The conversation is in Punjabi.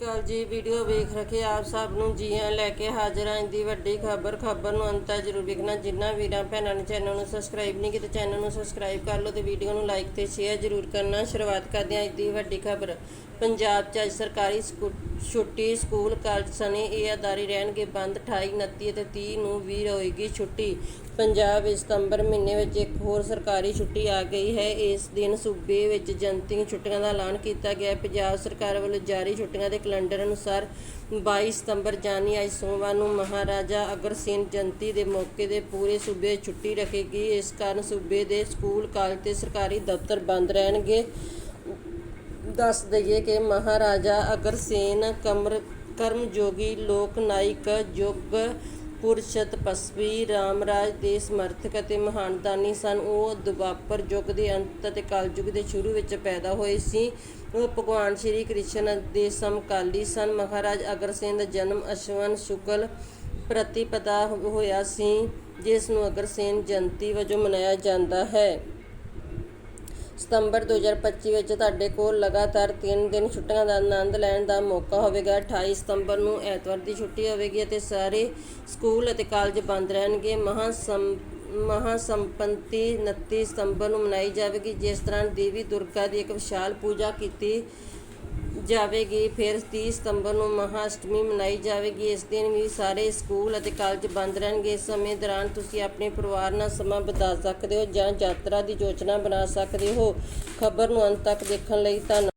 ਕਾਲ ਜੀ, ਵੀਡੀਓ ਵੇਖ ਰਖੇ ਆਪ ਸਭ ਨੂੰ, ਜੀਆਂ ਲੈ ਕੇ ਹਾਜ਼ਰ ਹਾਂ ਦੀ ਵੱਡੀ ਖਬਰ ਖਬਰ ਨੂੰ ਅੰਤ ਜ਼ਰੂਰ ਵੇਖਣਾ। ਜਿੰਨਾ ਵੀਰਾਂ, ਭੈਣਾਂ ਨੇ ਚੈਨਲ ਨੂੰ ਸਬਸਕ੍ਰਾਈਬ ਨਹੀਂ ਕੀਤਾ, ਚੈਨਲ ਨੂੰ ਸਬਸਕ੍ਰਾਈਬ ਕਰ ਲਓ ਤੇ ਵੀਡੀਓ ਨੂੰ ਲਾਈਕ ਤੇ ਸ਼ੇਅਰ ਜ਼ਰੂਰ ਕਰਨਾ। ਸ਼ੁਰੂਆਤ ਕਰਦੇ ਹਾਂ ਅੱਜ ਦੀ ਵੱਡੀ ਖਬਰ। ਪੰਜਾਬ 'ਚ ਅੱਜ ਸਰਕਾਰੀ ਸਕੂ- ਛੁੱਟੀ, ਸਕੂਲ ਕਾਲਜ ਸਣੇ ਇਹ ਅਦਾਰੇ ਰਹਿਣਗੇ ਬੰਦ 28 29 ਅਤੇ 30 ਨੂੰ ਵੀ ਹੋਏਗੀ ਛੁੱਟੀ। ਪੰਜਾਬ ਵਿੱਚ ਸਤੰਬਰ ਮਹੀਨੇ ਵਿੱਚ ਇੱਕ ਹੋਰ ਸਰਕਾਰੀ ਛੁੱਟੀ ਆ ਗਈ ਹੈ। ਇਸ ਦਿਨ ਸੂਬੇ ਵਿੱਚ ਜਨਤਕ ਛੁੱਟੀਆਂ ਦਾ ਐਲਾਨ ਕੀਤਾ ਗਿਆ ਪੰਜਾਬ ਸਰਕਾਰ ਵੱਲੋਂ ਜਾਰੀ ਛੁੱਟੀਆਂ ਦੇ ਕੈਲੰਡਰ ਅਨੁਸਾਰ 22 ਸਤੰਬਰ ਜਾਨੀ ਅੱਜ ਸੋਮਵਾਰ ਨੂੰ ਮਹਾਰਾਜਾ ਅਗਰਸੈਨ ਜਯੰਤੀ ਦੇ ਮੌਕੇ ਦੇ ਪੂਰੇ ਸੂਬੇ ਛੁੱਟੀ ਰੱਖੇਗੀ। ਇਸ ਕਾਰਨ ਸੂਬੇ ਦੇ ਸਕੂਲ, ਕਾਲਜ ਤੇ ਸਰਕਾਰੀ ਦਫ਼ਤਰ ਬੰਦ ਰਹਿਣਗੇ। ਦੱਸ ਦਈਏ ਕਿ ਮਹਾਰਾਜਾ ਅਗਰਸੇਨ ਕਮਰ ਕਰਮਯੋਗੀ ਲੋਕ ਨਾਇਕ ਯੁੱਗ ਪੁਰਸ਼ ਤਪਸਵੀ ਰਾਮਰਾਜ ਦੇ ਸਮਰਥਕ ਅਤੇ ਮਹਾਨਦਾਨੀ ਸਨ। ਉਹ ਦੁਆਪਰ ਯੁੱਗ ਦੇ ਅੰਤ ਅਤੇ ਕਲਯੁਗ ਦੇ ਸ਼ੁਰੂ ਵਿੱਚ ਪੈਦਾ ਹੋਏ ਸੀ। ਉਹ ਭਗਵਾਨ ਸ਼੍ਰੀ ਕ੍ਰਿਸ਼ਨ ਦੇ ਸਮਕਾਲੀ ਸਨ। ਮਹਾਰਾਜ ਅਗਰਸੇਨ ਦਾ ਜਨਮ ਅਸ਼ਵਨ ਸ਼ੁਕਲ ਪ੍ਰਤਿਪਦਾ ਹੋਇਆ ਸੀ, ਜਿਸ ਨੂੰ ਅਗਰਸੇਨ ਜਯੰਤੀ ਵਜੋਂ ਮਨਾਇਆ ਜਾਂਦਾ ਹੈ। ਸਤੰਬਰ 2025 ਵਿੱਚ ਤੁਹਾਡੇ ਕੋਲ ਲਗਾਤਾਰ 3 ਦਿਨ ਛੁੱਟੀਆਂ ਦਾ ਆਨੰਦ ਲੈਣ ਦਾ ਮੌਕਾ ਹੋਵੇਗਾ। 28 ਸਤੰਬਰ ਨੂੰ ਐਤਵਾਰ ਦੀ ਛੁੱਟੀ ਹੋਵੇਗੀ ਅਤੇ ਸਾਰੇ ਸਕੂਲ ਅਤੇ ਕਾਲਜ ਬੰਦ ਰਹਿਣਗੇ। ਮਹਾ ਸੰ, ਮਹਾ ਸੰਪੰਤੀ 29 ਸਤੰਬਰ ਨੂੰ ਮਨਾਈ ਜਾਵੇਗੀ, ਜਿਸ ਦੌਰਾਨ ਦੇਵੀ ਦੁਰਗਾ ਦੀ ਇੱਕ ਵਿਸ਼ਾਲ ਪੂਜਾ ਕੀਤੀ ਜਾਵੇਗੀ, ਫਿਰ 30 ਸਤੰਬਰ ਨੂੰ ਮਹਾ ਅਸ਼ਟਮੀ ਮਨਾਈ ਜਾਵੇਗੀ। ਇਸ ਦਿਨ ਵੀ ਸਾਰੇ ਸਕੂਲ ਅਤੇ ਕਾਲਜ ਬੰਦ ਰਹਿਣਗੇ। ਇਸ ਸਮੇਂ ਦੌਰਾਨ ਤੁਸੀਂ ਆਪਣੇ ਪਰਿਵਾਰ ਨਾਲ ਸਮਾਂ ਬਿਤਾ ਸਕਦੇ ਹੋ ਜਾਂ ਯਾਤਰਾ ਦੀ ਯੋਜਨਾ ਬਣਾ ਸਕਦੇ ਹੋ। ਖਬਰ ਨੂੰ ਅੰਤ ਤੱਕ ਦੇਖਣ ਲਈ ਧੰਨਵਾਦ।